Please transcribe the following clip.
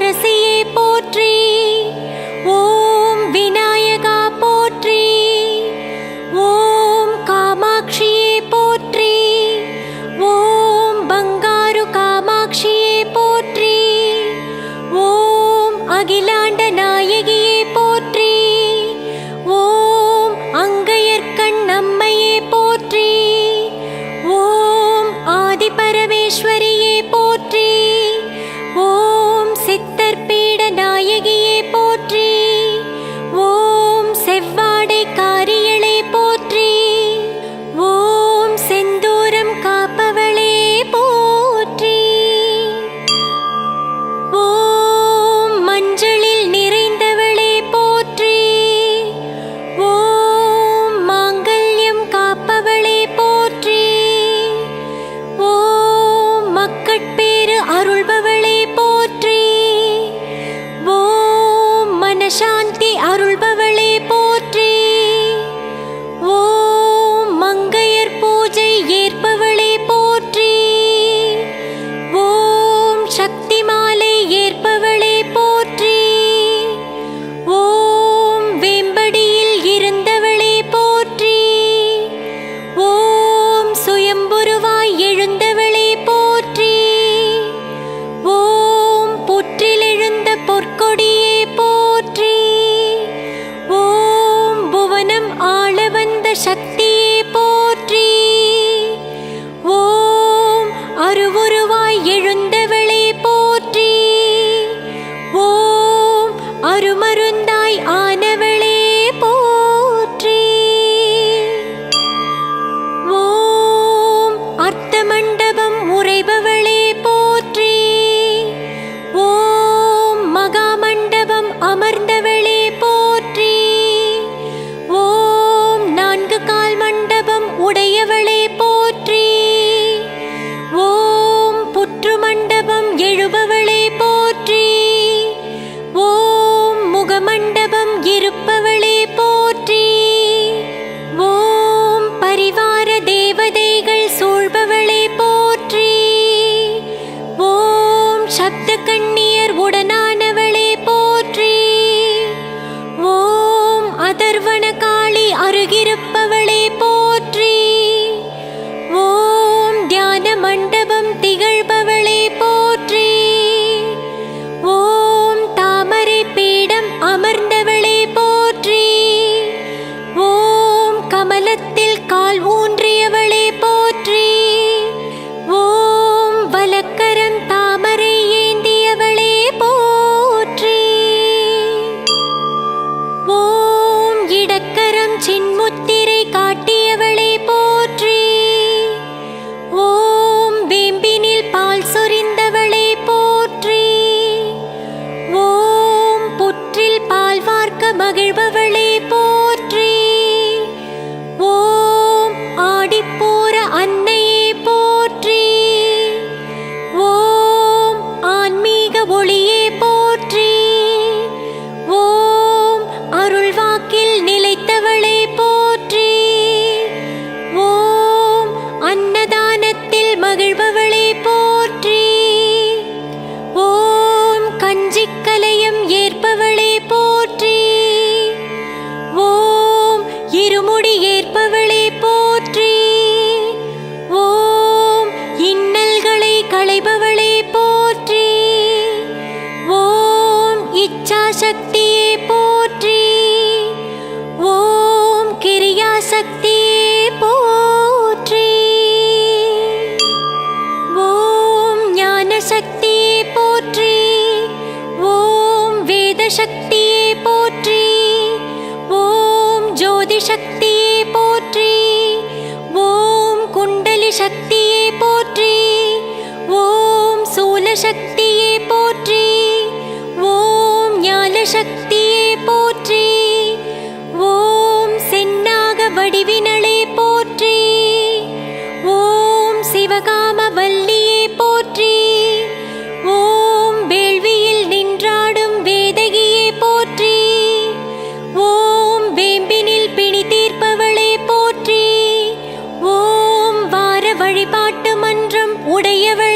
eres. ஆள வந்த சக்தியே போற்றி. ஓம் அருவுருவாய் எழுந்தவளே போற்றி. ஓம் அருமருந்தாய் ஆன சரவண காளி அருகிருப்பவளே போ. அருள் வாக்கில் நிலைத்தவளை போற்றி. ஓம் அன்னதானத்தில் மகிழ்பவளை போற்றி. ஓம் கஞ்சிக்கலை சக்தியே போற்றி. ஓம் குண்டலி சக்தியே போற்றி. ஓம் சூல சக்தியே போற்றி. ஓம் ஞான சக்தியே போற்றி. ஓம் சென்னாக வடிவில் உடையவள்